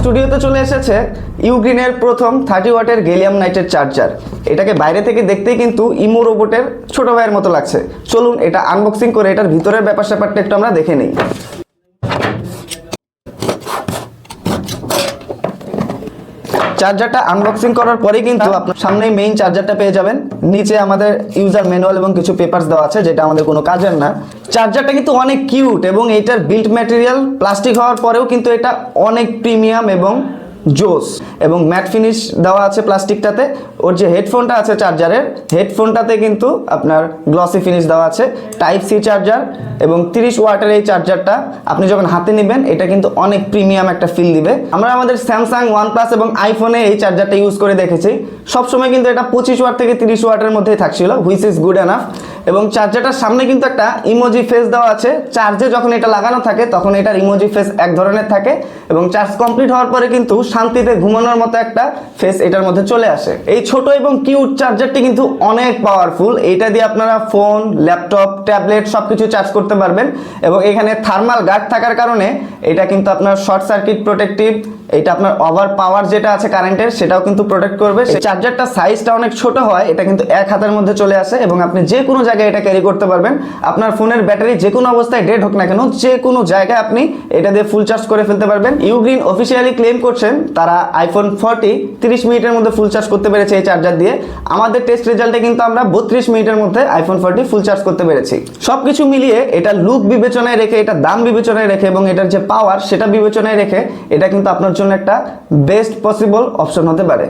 স্টুডিওতে চলে এসেছে ইউগ্রিনের প্রথম থার্টি ওয়াটের গেলিয়াম নাইটের চার্জার। এটাকে বাইরে থেকে দেখতেই কিন্তু ইমো রোবটের ছোট ভাইয়ের মতো লাগছে। চলুন এটা আনবক্সিং করে এটার ভিতরের ব্যাপার স্যাপারটা একটু আমরা দেখে নিই। চার্জারটা আনবক্সিং করার পরে কিন্তু আপনার সামনেই মেইন চার্জারটা পেয়ে যাবেন। নিচে আমাদের ইউজার ম্যানুয়াল এবং কিছু পেপারস দেওয়া আছে যেটা আমাদের কোনো কাজের না। চার্জারটা কিন্তু অনেক কিউট এবং এটার বিল্ট ম্যাটেরিয়াল প্লাস্টিক হওয়ার পরেও কিন্তু এটা অনেক প্রিমিয়াম এবং জোস। এবং ম্যাট ফিনিশ দেওয়া আছে প্লাস্টিকটাতে। ওর যে হেডফোনটা আছে চার্জারের, হেডফোনটাতে কিন্তু আপনার গ্লসি ফিনিশ দেওয়া আছে, টাইপ সি চার্জার এবং তিরিশ ওয়াটের এই চার্জারটা আপনি যখন হাতে নেবেন, এটা কিন্তু অনেক প্রিমিয়াম একটা ফিল দিবে। আমরা আমাদের স্যামসাং ওয়ান প্লাস এবং আইফোনে এই চার্জারটা ইউজ করে দেখেছি। সবসময় কিন্তু এটা পঁচিশ ওয়াট থেকে তিরিশ ওয়াটের মধ্যেই থাকছিল হুইচ ইজ গুড এনাফ এবং চার্জারটার সামনে কিন্তু একটা ইমোজি ফেস দেওয়া আছে। চার্জে যখন এটা লাগানো থাকে, তখন এটার ইমোজি ফেস এক ধরনের থাকে এবং চার্জ কমপ্লিট হওয়ার পরে কিন্তু শান্তিতে ঘুমানোর মতো একটা ফেস এটার মধ্যে চলে আসে। এই ছোট এবং কিউট চার্জারটি কিন্তু অনেক পাওয়ারফুল এটা দিয়ে আপনারা ফোন ল্যাপটপ ট্যাবলেট সব কিছু চার্জ করতে পারবেন এবং এখানে থার্মাল গার্ড থাকার কারণে এটা কিন্তু আপনার শর্ট সার্কিট প্রোটেক্টিভ এটা আপনার ওভার পাওয়ার যেটা আছে কারেন্টের সেটাও কিন্তু প্রোটেক্ট করবে। সেই চার্জারটা সাইজটা অনেক ছোট হয়, এটা কিন্তু এক হাতের মধ্যে চলে আসে এবং আপনি যে কোনো জায়গায় এটা ক্যারি করতে পারবেন। আপনার ফোনের ব্যাটারি যে কোনো অবস্থায় ডেড হোক না কেন, যে কোনো জায়গায় আপনি এটা দিয়ে ফুল চার্জ করে ফেলতে পারবেন। ইউগ্রিন অফিসিয়ালি ক্লেম করছেন, তারা আইফোন ফর্টি তিরিশ মিনিটের মধ্যে ফুল চার্জ করতে পেরেছে এই চার্জার দিয়ে। আমাদের টেস্ট রেজাল্টে কিন্তু আমরা বত্রিশ মিনিটের মধ্যে আইফোন ফর্টি ফুল চার্জ করতে পেরেছি। সব কিছু মিলিয়ে এটা লুক বিবেচনায় রেখে, এটা দাম বিবেচনায় রেখে এবং এটার যে পাওয়ার সেটা বিবেচনায় রেখে, এটা কিন্তু আপনার জন্য একটা বেস্ট পসিবল অপশন হতে পারে।